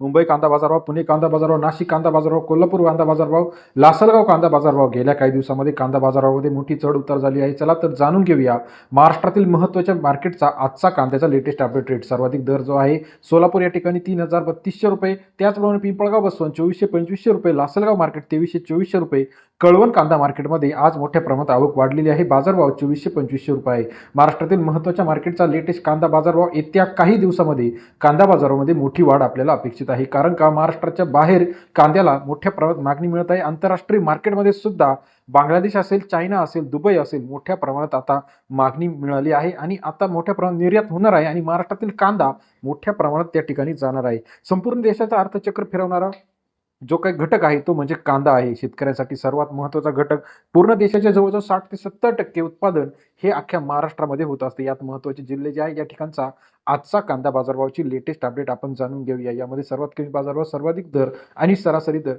मुंबई कांदा बाजारभाव पुणे कांदा बाजारभाव नाशिक कांदा बाजारभाव कोल्हापूर कांदा बाजारभाव लासलगाव कांदा बाजारभाव गेल्या काही दिवसामध्ये कांदा बाजारामध्ये मोठी चढ उतार झाली आहे. चला तर जाणून घेऊया महाराष्ट्रातील महत्त्वाच्या मार्केटचा आजचा कांद्याचा लेटेस्ट अपडेट रेट सर्वाधिक दर जो आहे सोलापूर या ठिकाणी तीन हजार बत्तीसशे रुपये त्याचप्रमाणे पिंपळगाव बसवंत चोवीसशे पंचवीसशे रुपये लासलगाव मार्केट तेवीसशे चोवीसशे रुपये कळवण कांदा मार्केटमध्ये आज मोठ्या प्रमाणात आवक वाढलेली आहे. बाजारभाव चोवीसशे पंचवीसशे रुपये. आहे महाराष्ट्रातील महत्त्वाच्या मार्केटचा लेटेस्ट कांदा बाजारभाव येत्या काही दिवसामध्ये कांदा बाजारामध्ये मोठी वाढ आपल्याला अपेक्षित आहे. कारण का महाराष्ट्राच्या बाहेर कांद्याला मोठ्या प्रमाणात मागणी मिळत आहे. आंतरराष्ट्रीय मार्केटमध्ये सुद्धा बांगलादेश असेल चायना असेल दुबई असेल मोठ्या प्रमाणात आता मागणी मिळाली आहे आणि आता मोठ्या प्रमाणात निर्यात होणार आहे आणि महाराष्ट्रातील कांदा मोठ्या प्रमाणात त्या ठिकाणी जाणार आहे. संपूर्ण देशाचा अर्थचक्र फिरवणारा जो काही घटक आहे तो म्हणजे कांदा आहे. शेतकऱ्यांसाठी सर्वात महत्त्वाचा घटक पूर्ण देशाच्या जवळजवळ साठ ते सत्तर टक्के उत्पादन हे अख्ख्या महाराष्ट्रामध्ये होत असते. यात महत्त्वाचे जिल्हे जे आहे या ठिकाणचा आजचा कांदा बाजारभावाची लेटेस्ट अपडेट आपण जाणून घेऊया. यामध्ये सर्वात कमी बाजारभाव सर्वाधिक दर आणि सरासरी दर.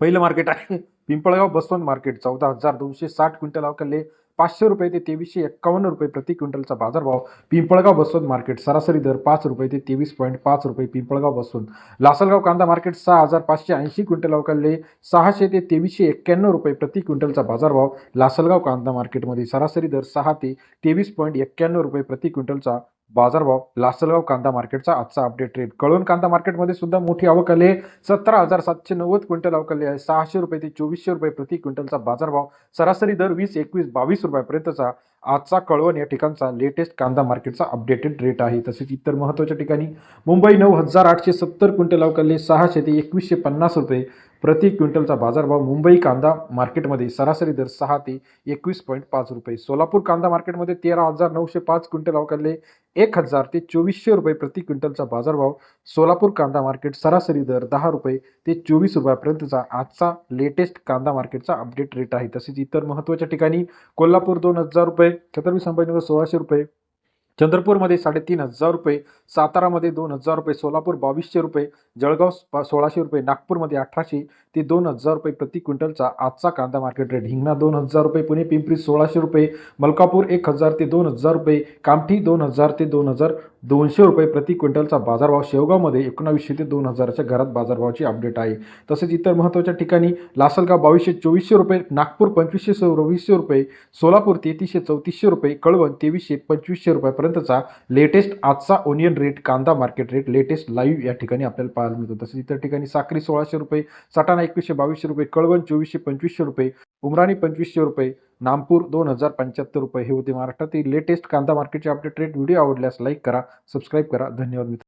पहिलं मार्केट आहे पिंपळगाव बसवंत मार्केट चौदा हजार दोनशे साठ क्विंटल अवकाले पाचशे रुपये ते तेवीसशे एक्कावन्न रुपये प्रति क्विंटलचा बाजारभाव. पिंपळगाव बसवंत मार्केट सरासरी दर पाच रुपये ते तेवीस पॉईंट पाच रुपये पिंपळगाव बसवंत. लासलगाव कांदा मार्केट सहा हजार पाचशे ऐंशी क्विंटल अवकाले सहाशे ते तेवीसशे एक्क्याण्णव रुपये प्रति क्विंटलचा बाजारभाव. लासलगाव कांदा मार्केटमध्ये सरासरी दर सहा ते तेवीस पॉईंट एक्क्याण्णव रुपये प्रति क्विंटलचा बाजारभाव लासलगाव कांदा मार्केटचा आजचा अपडेट रेट कळवण कांदा मार्केटमध्ये सुद्धा मोठी आवक आली आहे. सतरा हजार सातशे नव्वद क्विंटल अवकाली आहे. सहाशे रुपये ते चोवीसशे रुपये प्रति क्विंटलचा बाजारभाव. सरासरी दर वीस एकवीस बावीस रुपयापर्यंतचा आजचा कळवण या ठिकाणचा लेटेस्ट कांदा मार्केटचा अपडेटेड रेट आहे. तसेच इतर महत्त्वाच्या ठिकाणी मुंबई नऊ हजार आठशे सत्तर क्विंटल अवकाले सहाशे ते एकवीसशे पन्नास रुपये प्रति क्विंटलचा बाजारभाव मुंबई कांदा मार्केटमध्ये सरासरी दर सहा ते एकवीस पॉईंट पाच रुपये. सोलापूर कांदा मार्केटमध्ये तेरा हजार नऊशे पाच क्विंटल अवकाले एक हजार ते चोवीसशे रुपये प्रति क्विंटलचा बाजारभाव सोलापूर कांदा मार्केट सरासरी दर दहा रुपये ते चोवीस रुपयापर्यंतचा आजचा लेटेस्ट कांदा मार्केटचा अपडेट रेट आहे. तसेच इतर महत्त्वाच्या ठिकाणी कोल्हापूर दोन हजार रुपये छत्रपती संभाजीनगर सोळाशे रुपये चंद्रपूरमध्ये साडेतीन हजार रुपये सातारामध्ये दोन हजार रुपये सोलापूर बावीसशे रुपये जळगाव सोळाशे रुपये नागपूरमध्ये अठराशे ते दोन हजार रुपये प्रति क्विंटलचा आजचा कांदा मार्केट रेट हिंगणा दोन हजार रुपये पुणे पिंपरी सोळाशे रुपये मलकापूर एक हजार ते दोन हजार रुपये कामठी दोन हजार ते दोन हजार दोनशे रुपये प्रति क्विंटलचा बाजारभाव शेवगावमध्ये एकोणावीसशे ते दोन हजाराच्या घरात बाजारभावाची अपडेट आहे. तसेच इतर महत्त्वाच्या ठिकाणी लासलगाव बावीसशे चोवीसशे रुपये नागपूर पंचवीसशे सव्वीसशे रुपये सोलापूर तेहतीसशे चौतीसशे रुपये कळवण तेवीसशे पंचवीसशे रुपयापर्यंतचा लेटेस्ट आजचा ओनियन रेट कांदा मार्केट रेट लेटेस्ट लाईव्ह या ठिकाणी आपल्याला पाहायला मिळतो. तसेच इतर ठिकाणी साखरी सोळाशे रुपये सटाणा एकवीसशे बावीसशे रुपये कळवण चोवीसशे पंचवीसशे रुपये उमराणी पंचवीसशे रुपये नामपूर दोन हजार पंच्याहत्तर रुपये. हे होते महाराष्ट्रातील लेटेस्ट कांदा मार्केटचे अपडेट रेट व्हिडिओ आवडल्यास लाईक करा सबस्क्राईब करा. धन्यवाद मित्र